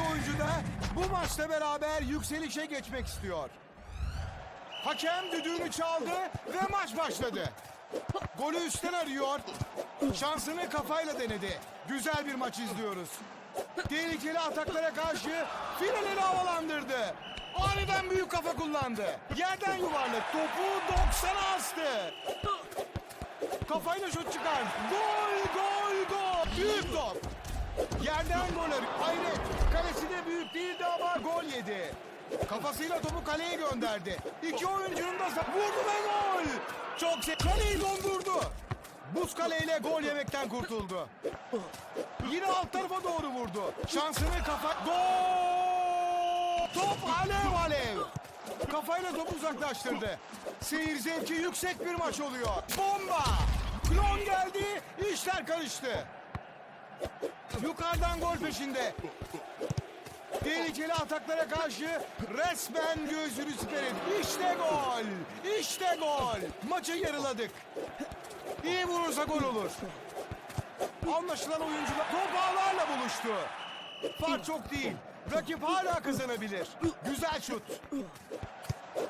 oyuncu da bu maçla beraber yükselişe geçmek istiyor. Hakem düdüğünü çaldı ve maç başladı. Golü üstten arıyor. Şansını kafayla denedi. Güzel bir maç izliyoruz. Tehlikeli ataklara karşı finalini havalandırdı. Aniden büyük kafa kullandı. Yerden yuvarladı. Topu 90'a astı. Kafayla şut çıkar. Gol, gol, gol. Büyük top. Yerden gol arıyor. Hayret. Kalesi büyük değildi ama gol yedi. Kafasıyla topu kaleye gönderdi. İki oyuncunun da vurdu ve gol. Çok se Kaleyi dondurdu. Buz kaleyle gol yemekten kurtuldu. Yine alt tarafa doğru vurdu. Şansını kafa... Gol! Top alev alev. Kafayla topu uzaklaştırdı. Seyir zevki yüksek bir maç oluyor. Bomba! Klon geldi, işler karıştı. Yukarıdan gol peşinde. Tehlikeli ataklara karşı resmen gözünü siperin. İşte gol! İşte gol! Maçı yarıladık. İyi vurursa gol olur. Anlaşılan oyuncular top ağlarla buluştu. Fark çok değil. Rakip hala kazanabilir. Güzel şut.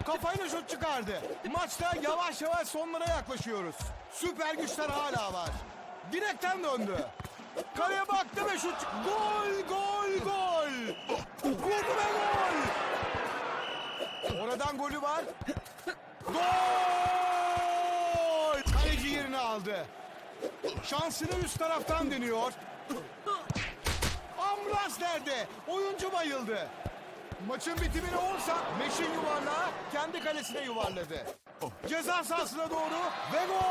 Kafayla şut çıkardı. Maçta yavaş yavaş sonlara yaklaşıyoruz. Süper güçler hala var. Direkten döndü. Kaleye baktı ve şut. Gol, gol, gol. Vurdu ve gol. Oradan golü var. Gol! Kaleci yerini aldı. Şansını üst taraftan deniyor. Ambulans nerede? Oyuncu bayıldı. Maçın bitimine olsa Meşin yuvarlağı kendi kalesine yuvarladı. Ceza sahasına doğru ve gol!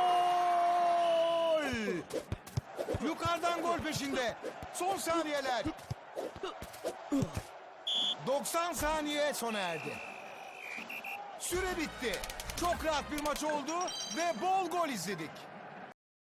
Yukarıdan gol peşinde. Son saniyeler. 90 saniye sona erdi. Süre bitti. Çok rahat bir maç oldu ve bol gol izledik.